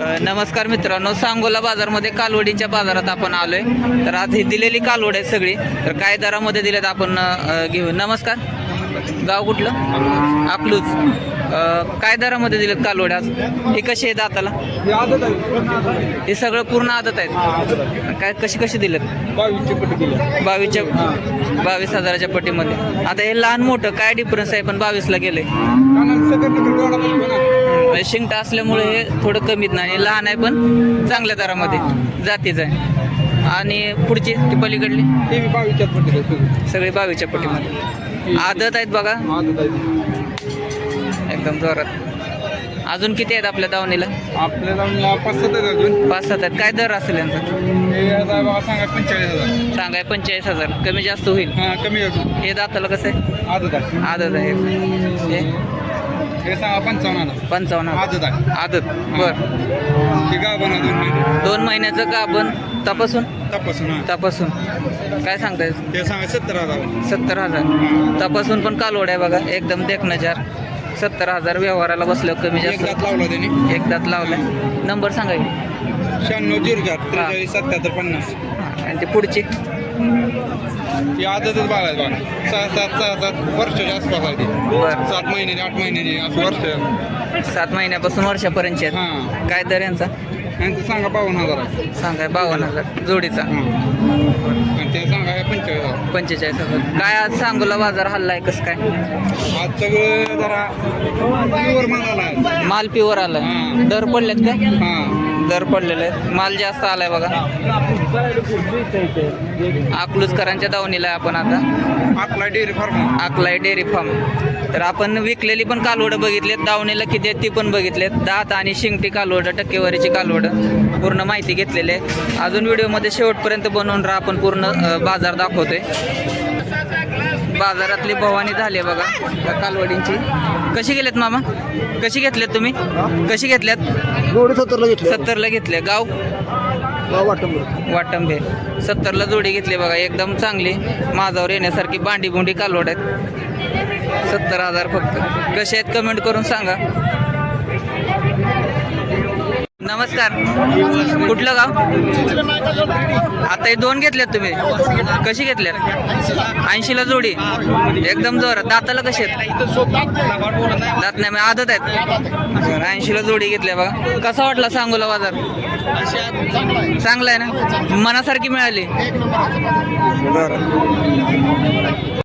नमस्कार मित्रांनो सांगोला बाजारमध्ये कालवडीच्या बाजारात आपण आलोय. तर आज ही दिलेली कालवड आहे सगळी. तर काय दरामध्ये दिलेत आपण घेऊ. नमस्कार. गाव कुठलं? आपलूच काय दरामध्ये दिलेत कालवड आज? हे कशी आहेत दाताला? हे आदत हे सगळं पूर्ण आदत आहेत. काय कशी कशी दिलेत? बावीसच्या बावीस हजाराच्या पट्टीमध्ये. आता हे लहान मोठं काय डिफरन्स आहे? पण बावीसला गेलंय. शिंगटा असल्यामुळे हे थोडं कमीत नाही लहान आहे पण चांगल्या दरामध्ये जातीचं आहे. आणि पुढची ती पलीकडली? ते मी केली सगळी. बावीसच्या पट्टीमध्ये आदत आहेत बघा. आदत आहे एकदम जोरात. अजून किती आहेत आपल्या दावणीला? आपल्याला पाच सात आहेत अजून. पाच सात आहेत. काय दर असेल यांचा? हे आता सांगा पंचेचाळीस हजार. सांगाय पंचेचाळीस हजार. कमी जास्त होईल. हां कमी अजून हे दाताला कसं आहे? आदत आहे. आदत आहे. हे. हे सांगा पंचावन्न. आदत आहे. आदत. बर. दोन महिने. दोन महिन्याचं का आपण तपासून? तपासून हां. तपासून. काय सांगताय? ते सांगा सत्तर हजार. सत्तर हजार. तपासून पण कालवड आहे बघा एकदम देखणं चार सत्तर हजार व्यवहाराला बसल्यावर कमी एक दात जास्त लावला त्याने. एक दात लावलाय. नंबर सांगा की. शहाण्णव झिरो चार त्रेचाळीस सत्याहत्तर पन्नास. आणि ते पुढची? ही आदतच बघायचं बघा. सहा सात सहा सात वर्षाच्या आसपास आहे ती. बर. सात महिन्याची आठ महिन्याची असं वर्ष. सात महिन्यापासून वर्षापर्यंतचे आहेत. हां. काय दर यांचा? यांचं सांगा बावन्न हजार आहे. सांगाय बावन्न हजार. जोडीचा. हां. आणि ते सांगा हे पंचेचाळीस हजार. पंचेचाळीस हजार. काय आज सांगोला बाजार हल्लाय कसं काय? आज सगळं जरा प्युअर माल आला माल प्युअर आलाय. हां. दर पडलेत काय हां. दर पडलेले आहेत. माल जास्त आलाय बघा. अकलूजकरांच्या दावणीला आपण आता. आपला डेअरी फार्म अकलाई डेअरी फार्म. तर आपण विकलेली पण कालवडं बघितलेत. दावणीला किती आहेत ती पण बघितलेत. दात आणि शिंगटी कालवडं टक्केवारीची कालवडं. पूर्ण माहिती घेतलेली आहे. अजून व्हिडिओमध्ये शेवटपर्यंत बनवून राहा. आपण पूर्ण बाजार दाखवतोय. बाजारातली भवानी झाली बघा या कालवडींची. कशी गेलेत मामा? कशी घेतल्यात तुम्ही? कशी घेतल्यात? जोडी सत्तरला घेतली. सत्तरला घेतले गाव? वाटतं वाटंबे. सत्तरला जोडी घेतली बघा एकदम चांगली. माझावर येण्यासारखी बांडी बुंडी कालवड आहेत. सत्तर हजार फक्त. कसे आहेत? कमेंट करून सांगा. नमस्कार. कुठलं गाव? आता हे दोन घेतल्यात तुम्ही. कशी घेतल्यात? ऐंशीला जोडी. एकदम जोरात. दाताला कशी आहेत? दात नाही आदत आहेत. ऐंशीला जोडी घेतल्या बघा. कसा वाटला सांगूला बाजार? चांगला आहे ना? मनासारखी मिळाली. बरं